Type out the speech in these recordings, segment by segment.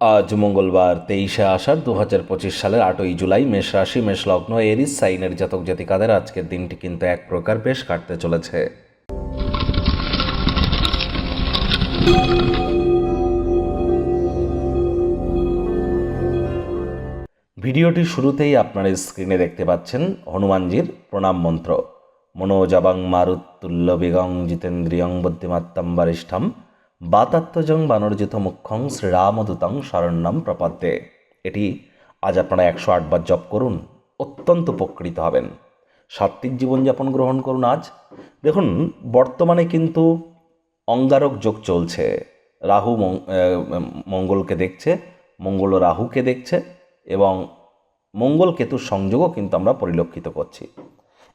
আজ মঙ্গলবার তেইশে আষাঢ় দু হাজার পঁচিশ সালের আটই জুলাই মেষ রাশি, মেষ লগ্ন, এরিস, সাইনের জাতক জাতিকাদের আজকের দিনটি কিন্তু এক প্রকার বেশ কাটতে চলেছে। ভিডিওটি শুরুতেই আপনার স্ক্রিনে দেখতে পাচ্ছেন হনুমানজির প্রণাম মন্ত্র। মনোজাবাং মারুত্তুল্য বেগং জিতেন্দ্রিয়ং বুদ্ধিমাত্তম বরিষ্ঠম। বাতাত্মজং বানর্জিত মুখ্যং শ্রীরামদূতং শরণ্যম প্রপদ্যে। এটি আজ আপনারা একশো আটবার জপ করুন, অত্যন্ত উপকৃত হবেন। সাত্ত্বিক জীবনযাপন গ্রহণ করুন আজ। দেখুন, বর্তমানে কিন্তু অঙ্গারক যোগ চলছে। রাহু মঙ্গলকে দেখছে, মঙ্গল রাহুকে দেখছে এবং মঙ্গল কেতুর সংযোগও কিন্তু আমরা পরিলক্ষিত করছি।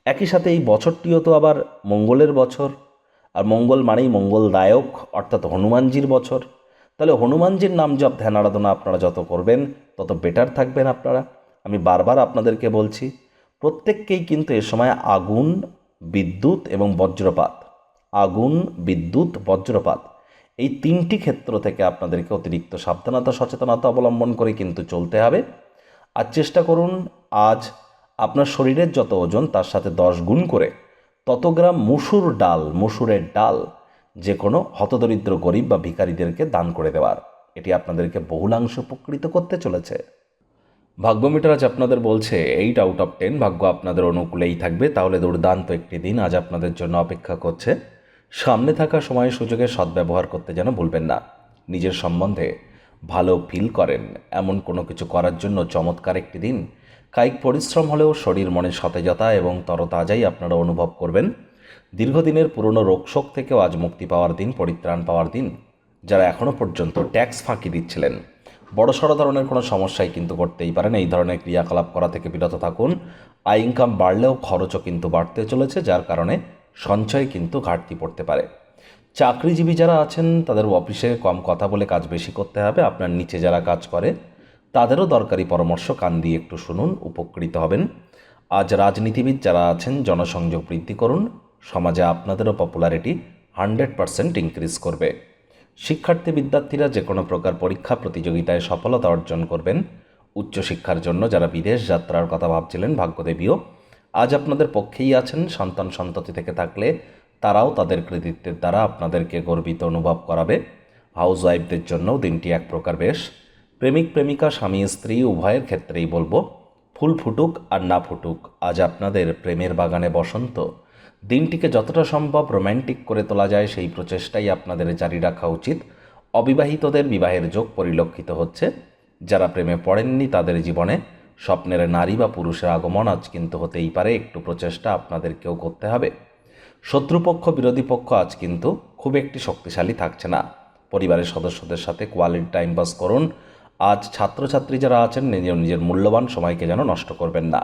একই সাথে এই বছরটিও তো আবার মঙ্গলের বছর। আর মঙ্গল মানেই মঙ্গলদায়ক, অর্থাৎ হনুমানজির বছর। তাহলে হনুমানজির নাম জপ ধ্যান আরাধনা আপনারা যত করবেন, তত বেটার থাকবেন আপনারা। আমি বারবার আপনাদেরকে বলছি, প্রত্যেককেই কিন্তু এ সময় আগুন, বিদ্যুৎ এবং বজ্রপাত, আগুন, বিদ্যুৎ, বজ্রপাত, এই তিনটি ক্ষেত্র থেকে আপনাদেরকে অতিরিক্ত সাবধানতা, সচেতনতা অবলম্বন করে কিন্তু চলতে হবে। আর চেষ্টা করুন, আজ আপনার শরীরের যত ওজন, তার সাথে দশ গুণ করে তত গ্রাম মুসুর ডাল, মুসুরের ডাল যে কোনো হতদরিদ্র গরিব বা ভিখারিদেরকে দান করে দেওয়ার। এটি আপনাদেরকে বহুলাংশ উপকৃত করতে চলেছে। ভাগ্যমিটার আজ আপনাদের বলছে, এইট আউট অফ টেন ভাগ্য আপনাদের অনুকূলেই থাকবে, তাহলে দুর্দান্ত একটি দিন আজ আপনাদের জন্য অপেক্ষা করছে। সামনে থাকা সময় সুযোগের সদ্ব্যবহার করতে যেন ভুলবেন না। নিজের সম্বন্ধে ভালো ফিল করেন। এমন কোনো কিছু করার জন্য চমৎকার একটি দিন কায়িক পরিশ্রম হলেও শরীর মনে সতেজতা এবং তরতাজাই আপনারা অনুভব করবেন। দীর্ঘদিনের পুরনো রোগশোক থেকেও আজ মুক্তি পাওয়ার দিন, পরিত্রাণ পাওয়ার দিন, যারা এখনও পর্যন্ত ট্যাক্স ফাঁকি দিচ্ছিলেন। বড়সড় ধরনের কোনো সমস্যাই কিন্তু করতেই পারেন এই ধরনের ক্রিয়াকলাপ করা থেকে বিরত থাকুন। আয় ইনকাম বাড়লেও খরচও কিন্তু বাড়তে চলেছে, যার কারণে সঞ্চয় কিন্তু ঘাটতি পড়তে পারে। চাকরিজীবী যারা আছেন, তাদের অফিসে কম কথা বলে কাজ বেশি করতে হবে। আপনার নিচে যারা কাজ করে তাদেরও দরকারি পরামর্শ কান দিয়ে একটু শুনুন, উপকৃত হবেন। আজ রাজনীতিবিদ যারা আছেন, জনসংযোগ বৃদ্ধি করুন। সমাজে আপনাদেরও পপুলারিটি হান্ড্রেড পারসেন্ট ইনক্রিজ করবে। শিক্ষার্থী বিদ্যার্থীরা যে কোনো প্রকার পরীক্ষা প্রতিযোগিতায় সফলতা অর্জন করবেন। উচ্চশিক্ষার জন্য যারা বিদেশ যাত্রার কথা ভাবছিলেন, ভাগ্যদেবীও, আজ আপনাদের পক্ষেই আছেন। সন্তান সন্ততি থেকে থাকলে তারাও তাদের কৃতিত্বের দ্বারা আপনাদেরকে গর্বিত অনুভব করাবে। হাউস ওয়াইফদের জন্যও দিনটি এক প্রকার বেশ। প্রেমিক, প্রেমিকা, স্বামী, স্ত্রী, উভয়ের ক্ষেত্রেই বলব, ফুল ফুটুক আর না ফুটুক, আজ আপনাদের প্রেমের বাগানে বসন্ত। দিনটিকে যতটা সম্ভব রোম্যান্টিক করে তোলা যায়, সেই প্রচেষ্টাই আপনাদের জারি রাখা উচিত। অবিবাহিতদের বিবাহের যোগ পরিলক্ষিত হচ্ছে। যারা প্রেমে পড়েননি তাদের জীবনে স্বপ্নের নারী বা পুরুষের আগমন আজ কিন্তু হতেই পারে, একটু প্রচেষ্টা আপনাদেরকেও করতে হবে। শত্রুপক্ষ, বিরোধী পক্ষ আজ কিন্তু খুব একটি শক্তিশালী থাকছে না। পরিবারের সদস্যদের সাথে কোয়ালিটি টাইম পাস করুন আজ ছাত্রছাত্রী যারা আছেন নিজের নিজের মূল্যবান সময়কে যেন নষ্ট করবেন না।